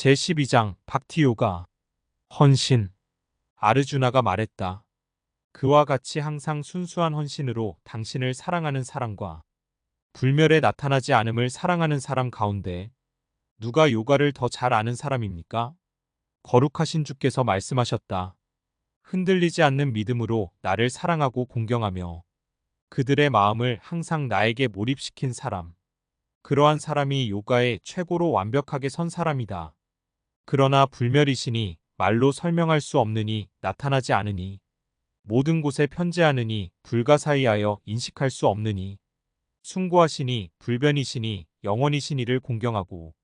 제12장 박티요가 헌신 아르주나가 말했다. 그와 같이 항상 순수한 헌신으로 당신을 사랑하는 사람과 불멸에 나타나지 않음을 사랑하는 사람 가운데 누가 요가를 더 잘 아는 사람입니까? 거룩하신 주께서 말씀하셨다. 흔들리지 않는 믿음으로 나를 사랑하고 공경하며 그들의 마음을 항상 나에게 몰입시킨 사람. 그러한 사람이 요가에 최고로 완벽하게 선 사람이다. 그러나 불멸이시니 말로 설명할 수 없느니 나타나지 않으니 모든 곳에 편재하느니 불가사의하여 인식할 수 없느니 숭고하시니 불변이시니 영원이시니를 공경하고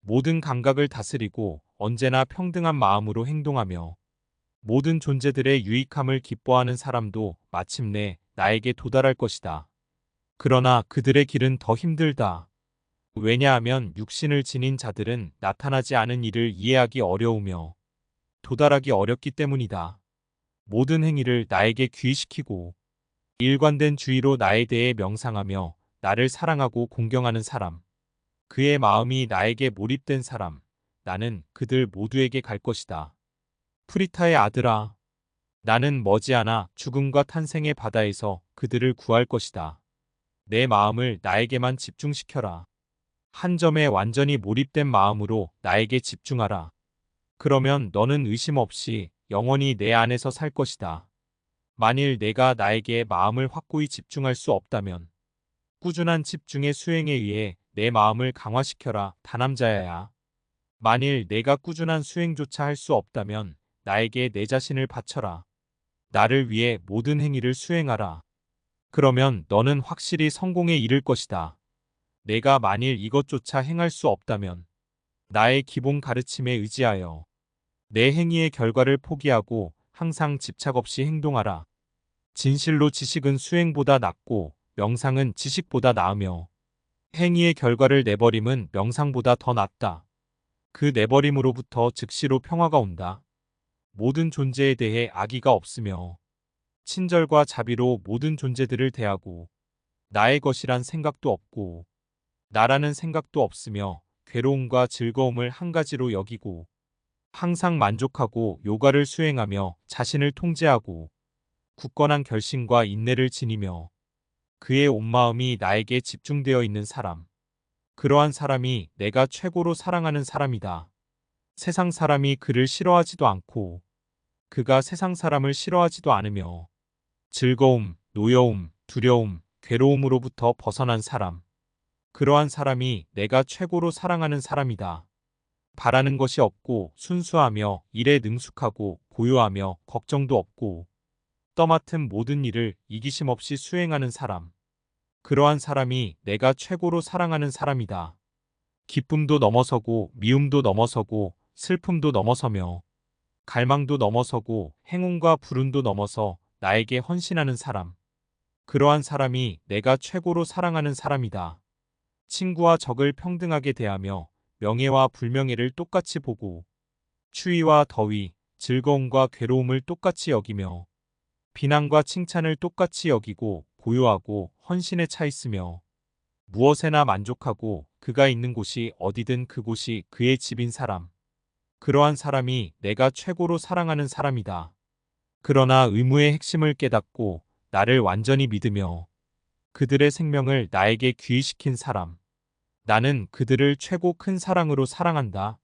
모든 감각을 다스리고 언제나 평등한 마음으로 행동하며 모든 존재들의 유익함을 기뻐하는 사람도 마침내 나에게 도달할 것이다. 그러나 그들의 길은 더 힘들다. 왜냐하면 육신을 지닌 자들은 나타나지 않은 일을 이해하기 어려우며 도달하기 어렵기 때문이다. 모든 행위를 나에게 귀의시키고 일관된 주의로 나에 대해 명상하며 나를 사랑하고 공경하는 사람. 그의 마음이 나에게 몰입된 사람. 나는 그들 모두에게 갈 것이다. 프리타의 아들아. 나는 머지않아 죽음과 탄생의 바다에서 그들을 구할 것이다. 내 마음을 나에게만 집중시켜라. 한 점에 완전히 몰입된 마음으로 나에게 집중하라. 그러면 너는 의심 없이 영원히 내 안에서 살 것이다. 만일 내가 나에게 마음을 확고히 집중할 수 없다면 꾸준한 집중의 수행에 의해 내 마음을 강화시켜라 다남자야야. 만일 내가 꾸준한 수행조차 할 수 없다면 나에게 내 자신을 바쳐라. 나를 위해 모든 행위를 수행하라. 그러면 너는 확실히 성공에 이를 것이다. 내가 만일 이것조차 행할 수 없다면 나의 기본 가르침에 의지하여 내 행위의 결과를 포기하고 항상 집착 없이 행동하라. 진실로 지식은 수행보다 낫고 명상은 지식보다 나으며 행위의 결과를 내버림은 명상보다 더 낫다. 그 내버림으로부터 즉시로 평화가 온다. 모든 존재에 대해 악의가 없으며 친절과 자비로 모든 존재들을 대하고 나의 것이란 생각도 없고 나라는 생각도 없으며 괴로움과 즐거움을 한 가지로 여기고 항상 만족하고 요가를 수행하며 자신을 통제하고 굳건한 결심과 인내를 지니며 그의 온 마음이 나에게 집중되어 있는 사람. 그러한 사람이 내가 최고로 사랑하는 사람이다. 세상 사람이 그를 싫어하지도 않고 그가 세상 사람을 싫어하지도 않으며 즐거움, 노여움, 두려움, 괴로움으로부터 벗어난 사람. 그러한 사람이 내가 최고로 사랑하는 사람이다. 바라는 것이 없고 순수하며 일에 능숙하고 고요하며 걱정도 없고 떠맡은 모든 일을 이기심 없이 수행하는 사람. 그러한 사람이 내가 최고로 사랑하는 사람이다. 기쁨도 넘어서고 미움도 넘어서고 슬픔도 넘어서며 갈망도 넘어서고 행운과 불운도 넘어서 나에게 헌신하는 사람. 그러한 사람이 내가 최고로 사랑하는 사람이다. 친구와 적을 평등하게 대하며 명예와 불명예를 똑같이 보고 추위와 더위, 즐거움과 괴로움을 똑같이 여기며 비난과 칭찬을 똑같이 여기고 고요하고 헌신에 차 있으며 무엇에나 만족하고 그가 있는 곳이 어디든 그곳이 그의 집인 사람. 그러한 사람이 내가 최고로 사랑하는 사람이다. 그러나 의무의 핵심을 깨닫고 나를 완전히 믿으며 그들의 생명을 나에게 귀의시킨 사람. 나는 그들을 최고 큰 사랑으로 사랑한다.